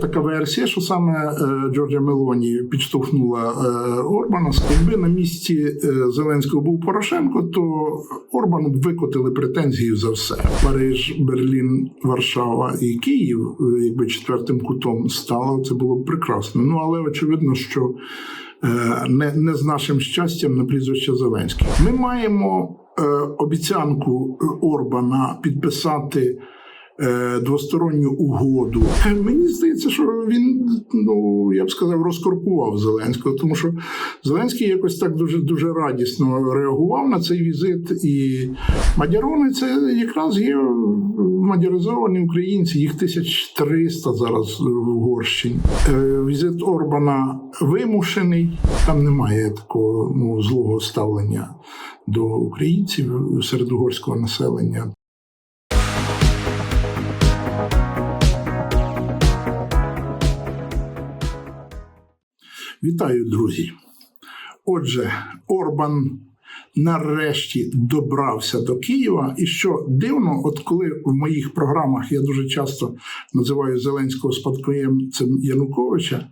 Така версія, що саме е, Джорджа Мелоні підштовхнула е, Орбана. Якби на місці е, Зеленського був Порошенко, то Орбану б викотили претензії за все. Париж, Берлін, Варшава і Київ, якби четвертим кутом стало, це було б прекрасно. Ну але очевидно, що не, не з нашим щастям на прізвище Зеленський. Ми маємо обіцянку Орбана підписати двосторонню угоду. Е, Мені здається, що він, ну я б сказав, розкорпував Зеленського, тому що Зеленський якось так дуже дуже радісно реагував на цей візит. І мадярони це якраз є мадяризовані українці, їх 1300 зараз в Угорщині. Е, Візит Орбана вимушений, там немає такого ну, злого ставлення до українців серед угорського населення. Вітаю, друзі. Отже, Орбан нарешті добрався до Києва. І що дивно, от коли в моїх програмах я дуже часто називаю Зеленського спадкоємцем Януковича,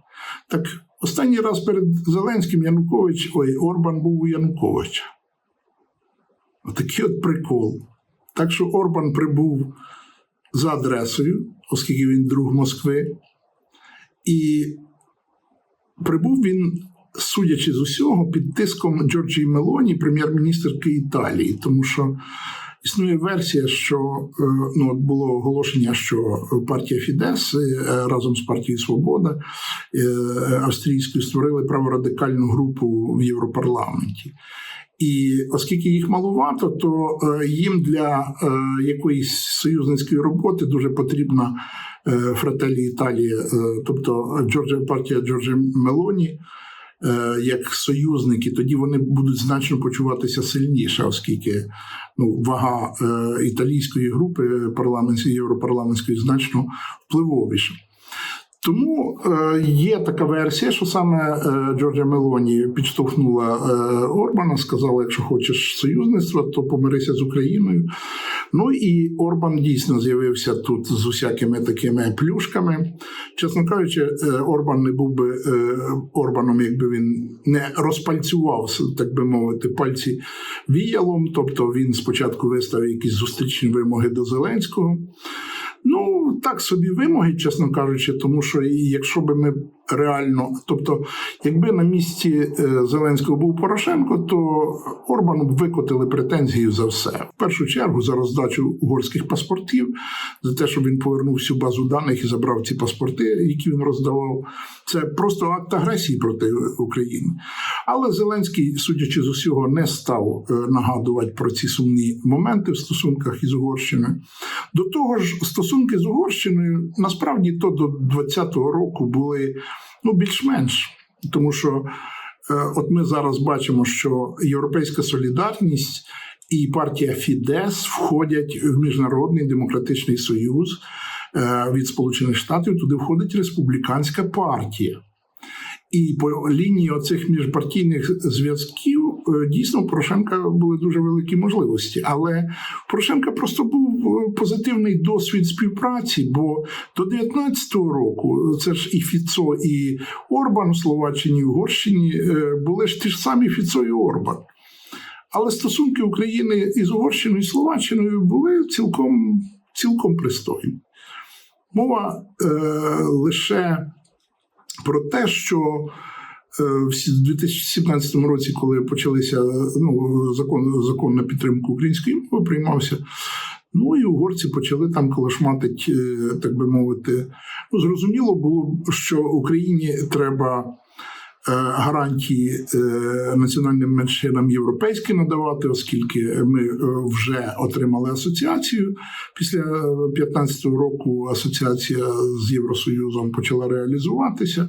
так останній раз перед Зеленським Янукович, ой, Орбан був у Януковича. Отакий от прикол. Так що Орбан прибув за адресою, оскільки він друг Москви, і прибув він, судячи з усього, під тиском Джорджії Мелоні, прем'єр-міністрки Італії, тому що існує версія, що е, ну, було оголошення, що партія Фідес е, разом з партією Свобода е, австрійською створили праворадикальну групу в Європарламенті. І оскільки їх малувато, то е, їм для е, якоїсь союзницької роботи дуже потрібна е, фрателі Італії, тобто Джорджа партія Джорджа Мелоні. Як союзники, тоді вони будуть значно почуватися сильніше, оскільки ну, вага італійської групи парламентської європарламентської значно впливовіша. Тому е, є така версія, що саме е, Джорджа Мелоні підштовхнула е, Орбана, сказала: якщо хочеш союзництва, то помирися з Україною. Ну і Орбан дійсно з'явився тут з усякими такими плюшками. Чесно кажучи, Орбан не був би Орбаном, якби він не розпальцював, так би мовити, пальці віялом. Тобто він спочатку виставив якісь зустрічні вимоги до Зеленського. Ну, так собі вимоги, чесно кажучи, тому що і якщо би ми реально, тобто, якби на місці е, Зеленського був Порошенко, то Орбану б викотили претензії за все. В першу чергу за роздачу угорських паспортів, за те, щоб він повернув всю базу даних і забрав ці паспорти, які він роздавав. Це просто акт агресії проти України. Але Зеленський, судячи з усього, не став е, нагадувати про ці сумні моменти в стосунках із Угорщиною. До того ж, стосунки з Угорщиною насправді то до 20-го року були ну, більш-менш, тому що е, от ми зараз бачимо, що Європейська солідарність і партія Фідес входять в міжнародний демократичний союз е, від Сполучених Штатів. Туди входить республіканська партія. І по лінії оцих міжпартійних зв'язків е, дійсно у Порошенка були дуже великі можливості. Але Порошенка просто був позитивний досвід співпраці, бо до 19-го року це ж і Фіцо, і Орбан у Словаччині, і Угорщині е, були ж ті ж самі Фіцо і Орбан. Але стосунки України із Угорщиною і Словаччиною були цілком, цілком пристойні. Мова е, лише про те, що е, в 2017 році, коли почалися ну, закон, закон на підтримку української мови, приймався. Ну і угорці почали там колошматить, е, так би мовити. Ну, зрозуміло було, що Україні треба е, гарантії е, національним меншинам європейські надавати, оскільки ми вже отримали асоціацію. Після 2015 року асоціація з Євросоюзом почала реалізуватися.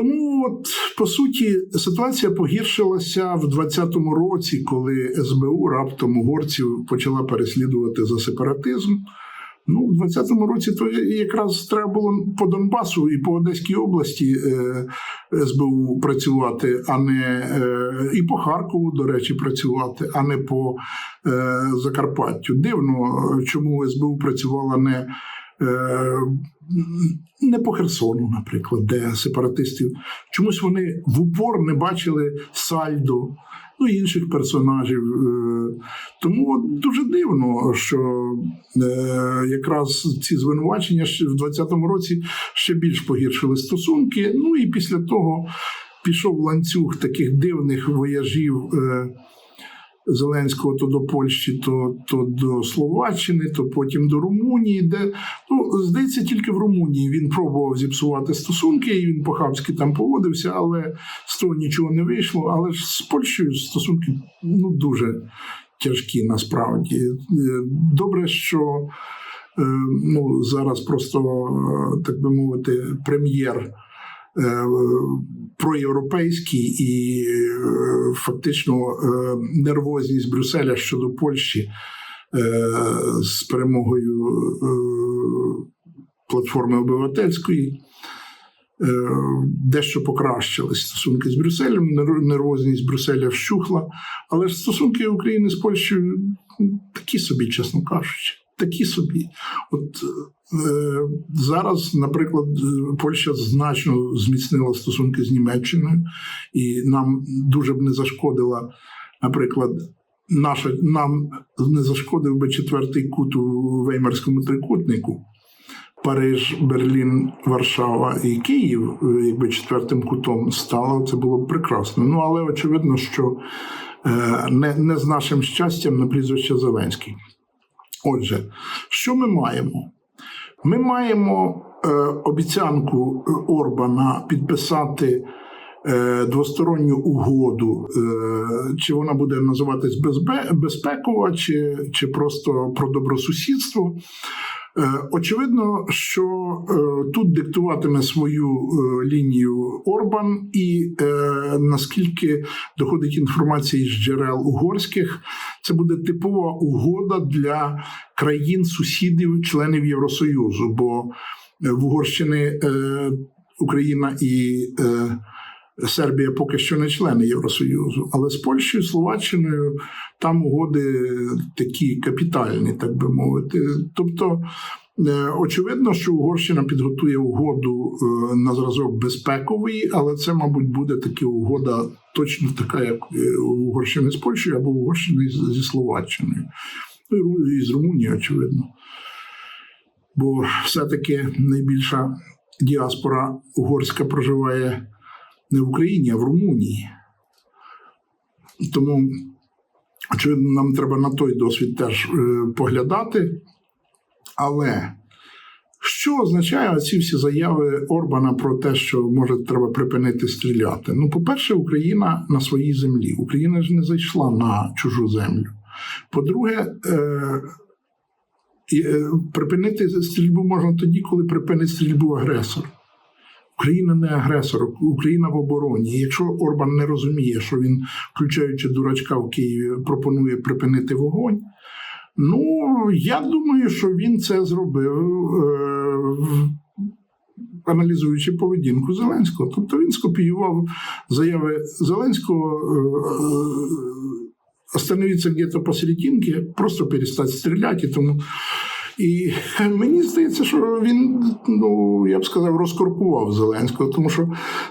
Тому, от, по суті, ситуація погіршилася в 2020 році, коли СБУ раптом угорців почала переслідувати за сепаратизм. Ну, в 2020 році то якраз треба було по Донбасу і по Одеській області е, СБУ працювати, а не е, і по Харкову, до речі, працювати, а не по е, Закарпаттю. Дивно, чому СБУ працювала не не по Херсону, наприклад, де сепаратистів. Чомусь вони в упор не бачили Сальдо, ну інших персонажів. Е, Тому дуже дивно, що е, якраз ці звинувачення ще в 20-му році ще більш погіршили стосунки. Ну і після того пішов ланцюг таких дивних вояжів. Зеленського то до Польщі, то, то до Словаччини, то потім до Румунії, де ну здається, тільки в Румунії він пробував зіпсувати стосунки, і він по-хабськи там поводився, але з того нічого не вийшло. Але ж з Польщею стосунки ну дуже тяжкі насправді. Е, Добре, що е, ну зараз просто е, так би мовити, прем'єр е, проєвропейський і е, фактично е, нервозність Брюсселя щодо Польщі з перемогою платформи обивательської. Дещо покращились стосунки з Брюсселем, нер- нервозність Брюсселя вщухла, але ж стосунки України з Польщею такі собі, чесно кажучи, такі собі. От е, зараз, наприклад, Польща значно зміцнила стосунки з Німеччиною, і нам дуже б не зашкодила, наприклад, наша нам не зашкодив би четвертий кут у Веймарському трикутнику. Париж, Берлін, Варшава і Київ, якби четвертим кутом стало, це було б прекрасно. Ну але очевидно, що е, не, не з нашим щастям на прізвище Зеленський. Отже, що ми маємо? Ми маємо е, обіцянку е, Орбана підписати е, двосторонню угоду, е, чи вона буде називатись безпекова, чи, чи просто про добросусідство. Е, Очевидно, що е, тут диктуватиме свою е, лінію Орбан, і наскільки доходить інформація із джерел угорських, це буде типова угода для країн-сусідів, членів Євросоюзу. Бо в Угорщини е, Україна і Сербія поки що не члени Євросоюзу, але з Польщею, Словаччиною там угоди такі капітальні, так би мовити. Тобто, е, очевидно, що Угорщина підготує угоду е, на зразок безпековий, але це, мабуть, буде таки угода точно така, як е, Угорщини з Польщею або Угорщини зі Словаччиною. Ну, і з Румунією, очевидно. Бо все-таки найбільша діаспора угорська проживає не в Україні, а в Румунії. Тому, очевидно, нам треба на той досвід теж е, поглядати. Але що означає ці всі заяви Орбана про те, що може треба припинити стріляти? Ну, по-перше, Україна на своїй землі. Україна ж не зайшла на чужу землю. По-друге, е, е, припинити стрільбу можна тоді, коли припинить стрільбу агресор. Україна не агресор, Україна в обороні. Якщо Орбан не розуміє, що він, включаючи дурачка в Києві, пропонує припинити вогонь. Ну, я думаю, що він це зробив, е, аналізуючи поведінку Зеленського. Тобто він скопіював заяви Зеленського. е, Остановиться где-то посерединке, просто перестати стріляти. Тому і мені здається, що він, ну я б сказав, розкоркував Зеленського, тому що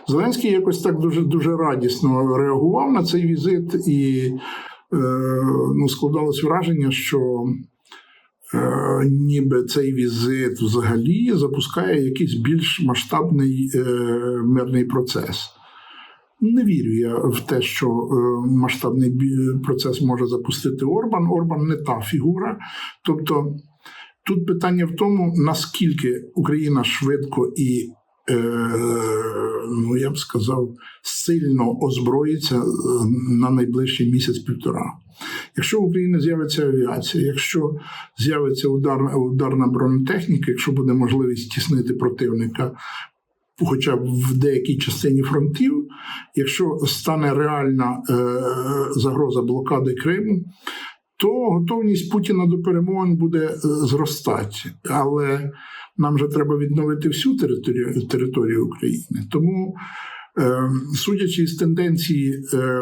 Зеленський якось так дуже дуже радісно реагував на цей візит, і е, ну, складалось враження, що е, ніби цей візит взагалі запускає якийсь більш масштабний е, мирний процес. Не вірю я в те, що е, масштабний процес може запустити Орбан. Орбан не та фігура. Тобто тут питання в тому, наскільки Україна швидко і, е, ну я б сказав, сильно озброїться е, на найближчий місяць-півтора. Якщо в Україні з'явиться авіація, якщо з'явиться ударна, ударна бронетехніка, якщо буде можливість тіснити противника хоча б в деякій частині фронтів, якщо стане реальна е, загроза блокади Криму, то готовність Путіна до перемовин буде е, зростати. Але нам же треба відновити всю територію, територію України. Тому, е, судячи з тенденції е,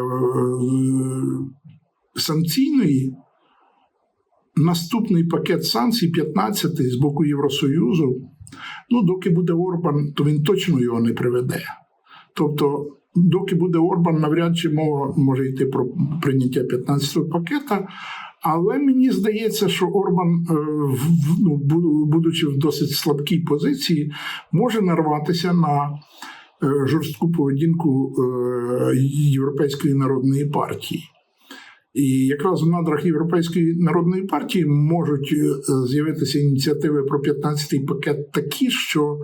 санкційної наступний пакет санкцій, 15 з боку Євросоюзу, ну, доки буде Орбан, то він точно його не приведе. Тобто, доки буде Орбан, навряд чи мова може йти про прийняття 15-го пакета. Але мені здається, що Орбан, е, ну, будучи в досить слабкій позиції, може нарватися на е, жорстку поведінку е, Європейської народної партії. І якраз в надрах Європейської народної партії можуть з'явитися ініціативи про 15-й пакет такі, що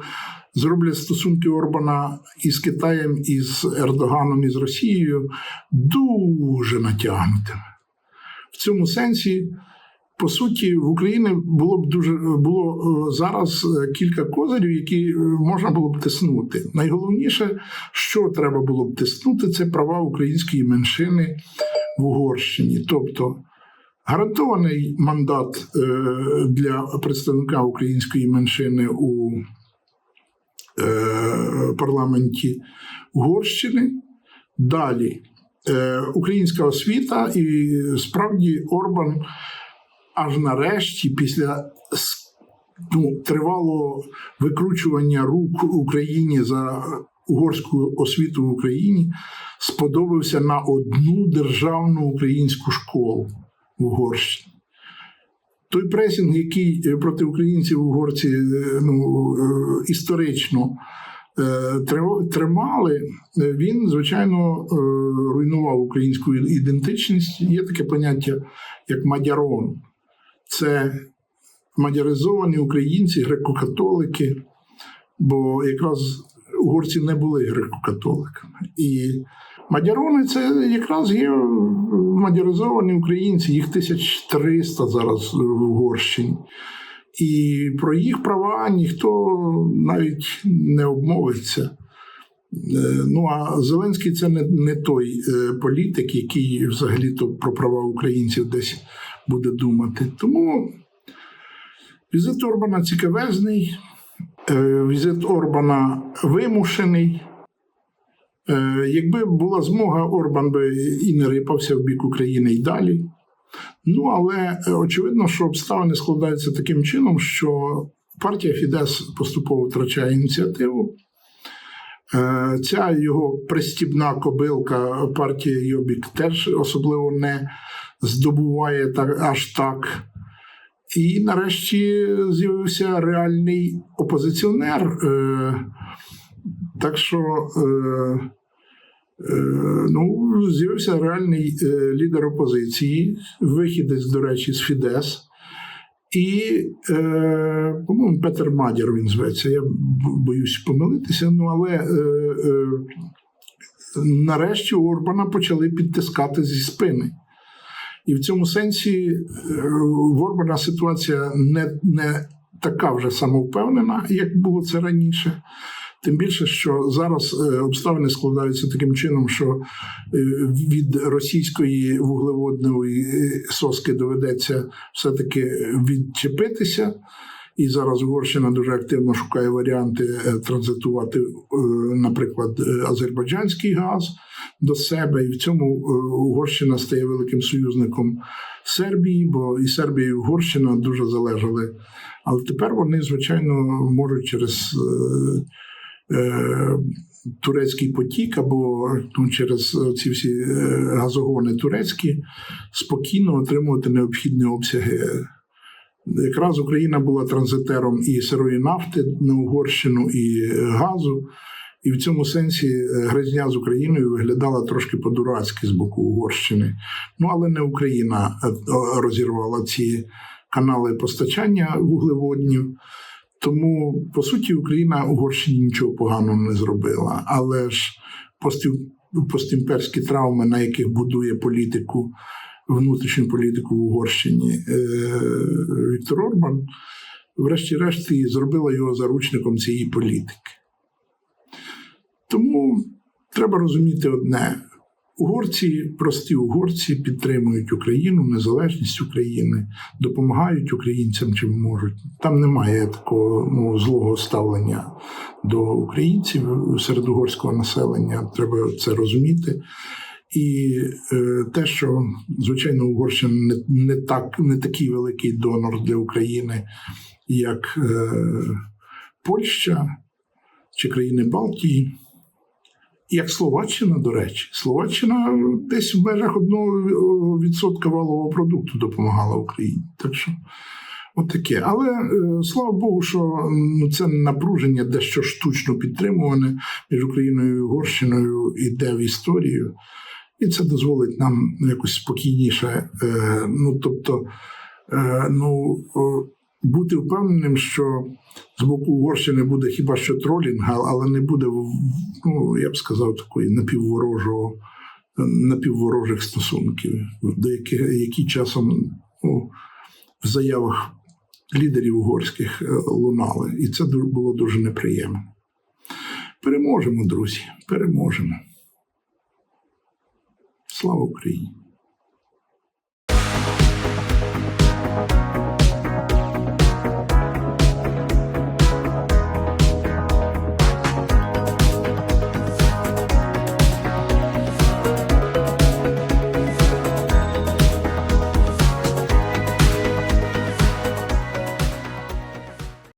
зроблять стосунки Орбана із Китаєм, із Ердоганом, із Росією дуже натягнутими. В цьому сенсі, по суті, в Україні було б дуже було е, зараз е, кілька козирів, які е, можна було б тиснути. Найголовніше, що треба було б тиснути, це права української меншини в Угорщині. Тобто гарантований мандат для представника української меншини у парламенті Угорщини. Далі українська освіта, і справді Орбан аж нарешті, після ну, тривалого викручування рук Україні за угорську освіту в Україні, сподобався на одну державну українську школу в Угорщині. Той пресінг, який е, проти українців в угорці е, ну, е, історично е, тримали, е, він, звичайно, е, руйнував українську ідентичність. Є таке поняття, як мадярон. Це мадяризовані українці, греко-католики, бо якраз угорці не були греко-католиками. І мадярони це якраз є мадяризовані українці, їх 1300 зараз в Угорщині. І про їх права ніхто навіть не обмовиться. Е, Ну а Зеленський це не, не той е, політик, який взагалі-то про права українців десь буде думати. Тому візит Орбана цікавезний, е, візит Орбана вимушений. Якби була змога, Орбан би і не рипався в бік України і далі. Ну, але е, очевидно, що обставини складаються таким чином, що партія Фідес поступово втрачає ініціативу. Е, Ця його пристібна кобилка партія Йобік теж особливо не здобуває так, аж так. І нарешті з'явився реальний опозиціонер. Е, Так що ну, з'явився реальний е, лідер опозиції, вихідець, до речі, з Фідес. І, е, по-моєму, Петер Мадяр він зветься. Я боюсь помилитися. Ну, але е, е, нарешті Орбана почали підтискати зі спини. І в цьому сенсі е, в Орбана ситуація не, не така вже самовпевнена, як було це раніше. Тим більше, що зараз е, обставини складаються таким чином, що е, від російської вуглеводної е, соски доведеться все-таки відчепитися. І зараз Угорщина дуже активно шукає варіанти транзитувати, наприклад, азербайджанський газ до себе. І в цьому Угорщина стає великим союзником Сербії, бо і Сербія, і Угорщина дуже залежали. Але тепер вони, звичайно, можуть через турецький потік або ну, через ці всі е, газогони турецькі спокійно отримувати необхідні обсяги. Якраз Україна була транзитером і сирої нафти на Угорщину, і газу. І в цьому сенсі е, гризня з Україною виглядала трошки по-дурацьки з боку Угорщини. Ну, але не Україна е, е, розірвала ці канали постачання вуглеводнів. Тому, по суті, Україна Угорщині нічого поганого не зробила. Але ж постімперські травми, на яких будує політику, внутрішню політику в Угорщині е, Віктор Орбан, врешті-решт, зробила його заручником цієї політики. Тому треба розуміти одне: угорці, прості угорці, підтримують Україну, незалежність України, допомагають українцям чим можуть. Там немає такого ну, злого ставлення до українців серед угорського населення. Треба це розуміти. І е, те, що звичайно Угорщина не, не так не такий великий донор для України, як е, Польща чи країни Балтії, як Словаччина, до речі, Словаччина десь в межах 1% валового продукту допомагала Україні. Так що от таке. Але е, слава Богу, що ну, це напруження дещо штучно підтримуване між Україною і Угорщиною іде в історію. І це дозволить нам якось спокійніше. Е, ну, тобто, е, ну, бути впевненим, що з боку Угорщини буде хіба що тролінг, але не буде, ну, я б сказав, такої напівворожого, напівворожих стосунків, до яких, які часом ну, в заявах лідерів угорських е, лунали. І це було дуже неприємно. Переможемо, друзі, переможемо. Слава Україні!